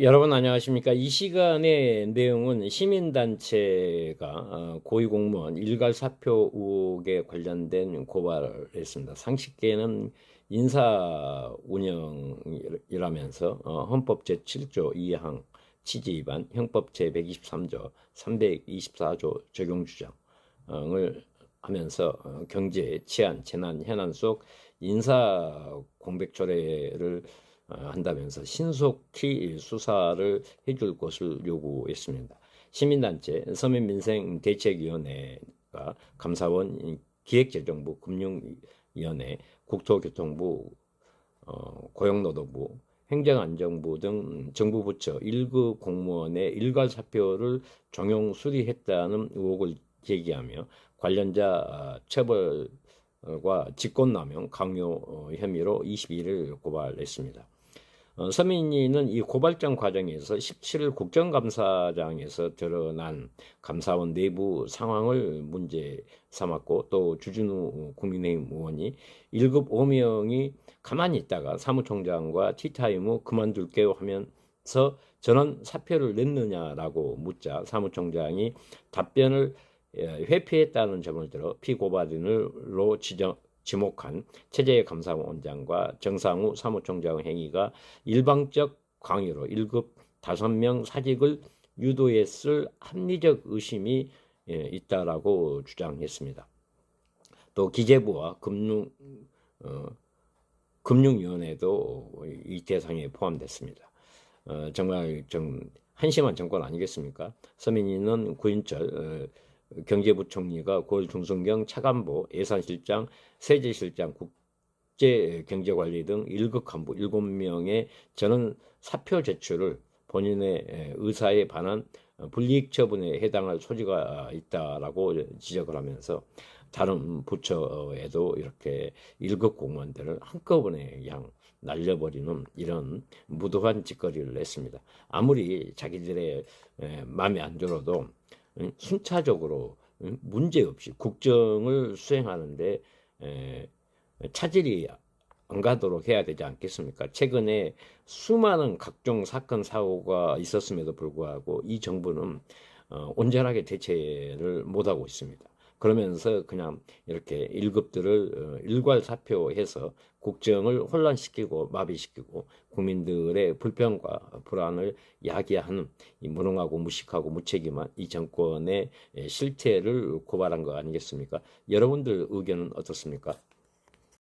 여러분 안녕하십니까? 이 시간의 내용은 시민단체가 어, 고위공무원 일괄 사표 의혹에 관련된 고발을 했습니다. 상식계는 인사 운영이라면서 어, 헌법 제7조 2항 취지 위반, 형법 제123조 324조 적용 주장을 하면서 어, 경제, 치안, 재난, 현안 속 인사 공백 조례를 어, 한다면서 신속히 수사를 해줄 것을 요구했습니다. 시민단체 서민민생대책위원회가 감사원 기획재정부 금융위원회 국토교통부 어, 고용노동부 행정안전부 등 정부 부처 1급 공무원의 일괄 사표를 종용 수리했다는 의혹을 제기하며 관련자 어, 처벌과 직권남용 강요 어, 혐의로 22일 고발했습니다. 어, 서민이는 이 고발장 과정에서 17일 국정감사장에서 드러난 감사원 내부 상황을 문제 삼았고 또 주진우 국민의힘 의원이 1급 5명이 가만히 있다가 사무총장과 티타임 후 그만둘게요 하면서 전원 사표를 냈느냐라고 묻자 사무총장이 답변을 예, 회피했다는 점을 들어 피고발인으로 지정, 지목한 체제 감사원장과 정상우 사무총장 행위가 일방적 강요로 1급 5명 사직을 유도했을 합리적 의심이 예, 있다라고 주장했습니다. 또 기재부와 금융 어, 금융위원회도 이 대상에 포함됐습니다. 어, 정말 좀 한심한 정권 아니겠습니까? 서민이는 구인철 어, 경제부총리가 9월 중순경 차관보 예산실장, 세제실장, 국제경제관리 등 1급 간부 7명의 전원 사표 제출을 본인의 의사에 반한 불이익 처분에 해당할 소지가 있다라고 지적을 하면서 다른 부처에도 이렇게 1급 공무원들을 한꺼번에 그냥 날려버리는 이런 무도한 짓거리를 했습니다. 아무리 자기들의 마음에 안 들어도 순차적으로 문제 없이 국정을 수행하는데 차질이 안 가도록 해야 되지 않겠습니까? 최근에 수많은 각종 사건 사고가 있었음에도 불구하고 이 정부는 어, 온전하게 대처를 못하고 있습니다. 그러면서 그냥 이렇게 일급들을 어, 일괄 사표해서 국정을 혼란시키고 마비시키고 국민들의 불평과 불안을 야기하는 이 무능하고 무식하고 무책임한 이 정권의 실태를 고발한 거 아니겠습니까? 여러분들 의견은 어떻습니까?